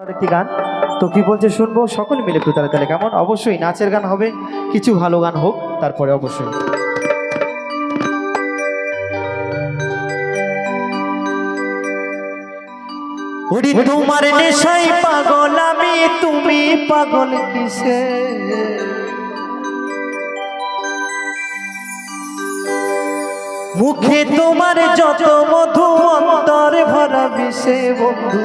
একটি গান। তো কি বলছে শুনব? সকলে মিলে একটু তালে তালে কেমন? অবশ্যই নাচের গান হবে, কিছু ভালো গান হোক, তারপরে অবশ্যই। তোমার নেশাই পাগল আমি, তুমি পাগল কিসে? মুখে তোমার যত মধু, অন্তর ভরা বিষে বন্ধু।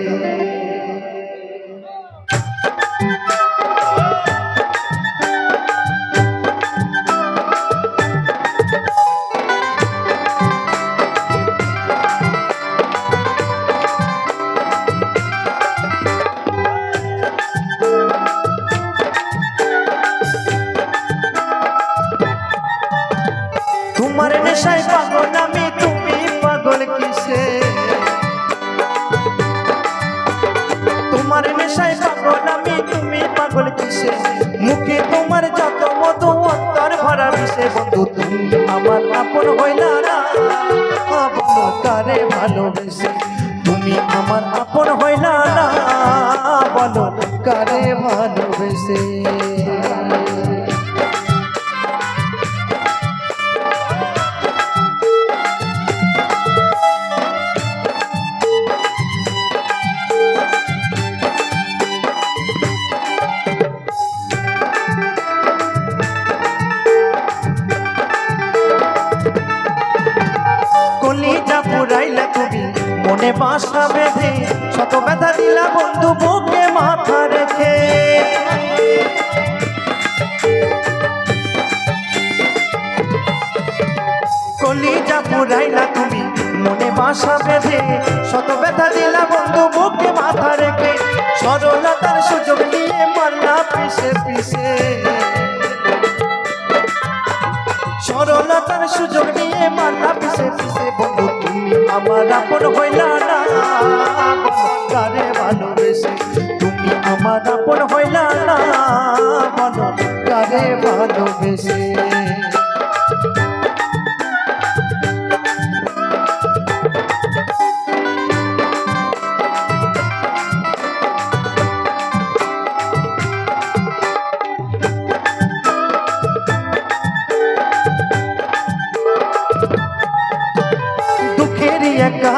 ভরা বন্ধু, তুমি আমার আপন হইলা না। আপন তারে ভালোবেসে তুমি আমার আপন হইলা না। বলো কারে ভালোবেসে? মনে বাসা বেঁধে, শত ব্যথা দিলা বন্ধু, বুকে মাথা রেখে। কলিজা পুরাইলা তুমি, মনে বাসা বেঁধে, শত ব্যথা দিলা বন্ধু, বুকে মাথা রেখে। সরলতার সুযোগ নিয়ে মারলা আমার আপন হইলা না। কারে ভালোবেসে তুমি আমার আপন হইলা না। কারে ভালোবেসে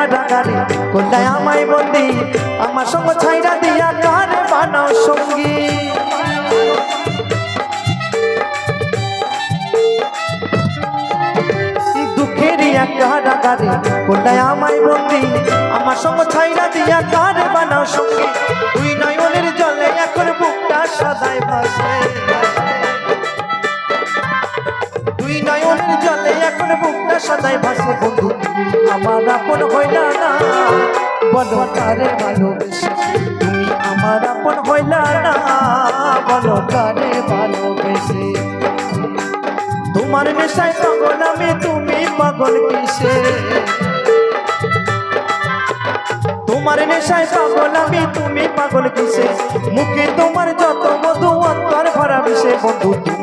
কারাগারে কোথায় আমায় বন্দি? আমার সঙ্গ ছাইরা দিয়া কারে বানাও সঙ্গী? দুঃখেরই কোথায় আমার সঙ্গ ছাইরা দিয়া কারে বানাও সঙ্গী? তুই নয়নের জলে এখন বুকটা সদাই ভাসে। তুই নয়নের জলে বুকটা সদাই ভাসে বন্ধু। আমার আপন হইলা না বলো তারে ভালোবেসে। তুমি আমার আপন হইলা না বলো তারে ভালোবেসে। তোমার নেশায় পাগল আমি, তুমি পাগল কিসে? তোমার নেশায় পাগল আমি, তুমি পাগল কিসে? মুখে তোমার যত মধু, অন্তর ভরা বিষে বন্ধু, তুমি